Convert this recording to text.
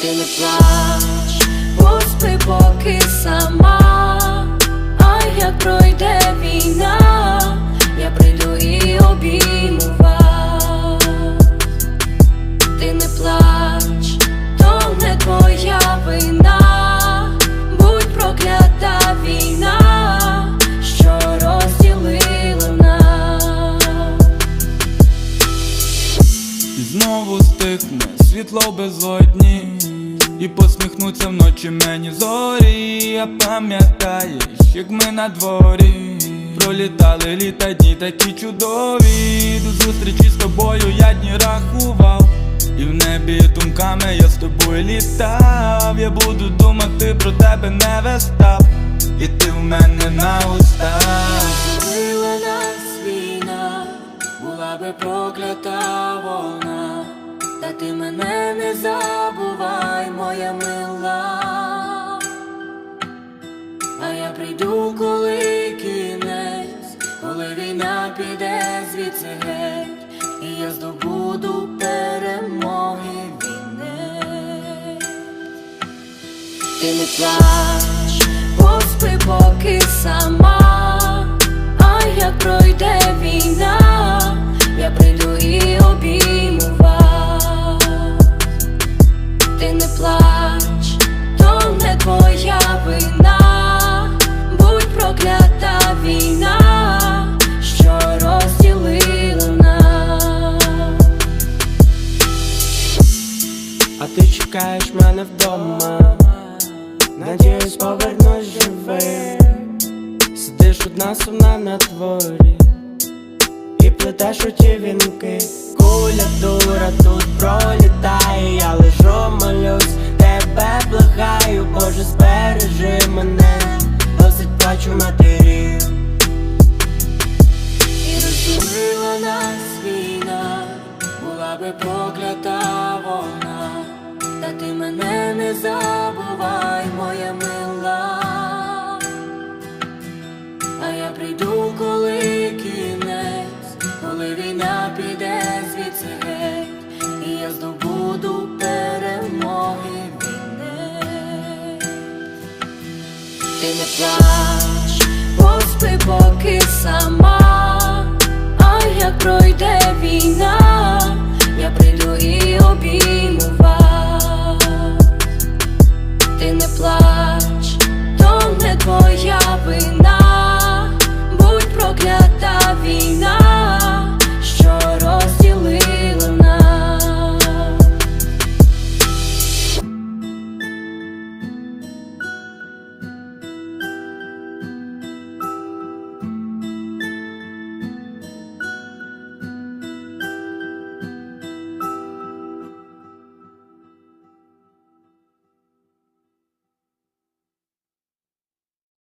плач, поспи поки сама, а як пройде війна, я прийду і обійму вас. Ти не плач, то не твоя вина, будь проклята війна, що розділила знову стихне світло безодні І посміхнуться вночі мені зорі. Я пам'ятаєш, як ми на дворі Пролітали літа дні такі чудові. До зустрічі з тобою я дні рахував. І в небі думками я з тобою літав. Я буду думати про тебе не вестав І ти в мене на устах. Била нас війна, була би проклята вона, та ти мене не забувай, мила. А я прийду, коли кінець, коли війна піде звідси геть, і я здобуду перемоги війни. Ти не плач, поспи поки сама, Чекаєш мене вдома, надіюсь, повернусь живим. Сидиш одна сумна на дворі і плетеш у ті вінки. Куля дура тут пролітає, я лежу, молюсь, тебе благаю, Боже, збережи мене, досить плачу матерів. І розділила нас війна, була би проклята вона, ти мене не забувай, моя мила. А я прийду, коли кінець, коли війна піде звідси геть, і я здобуду перемоги війни. Ти не плач, поспи поки сама, а як пройде війна,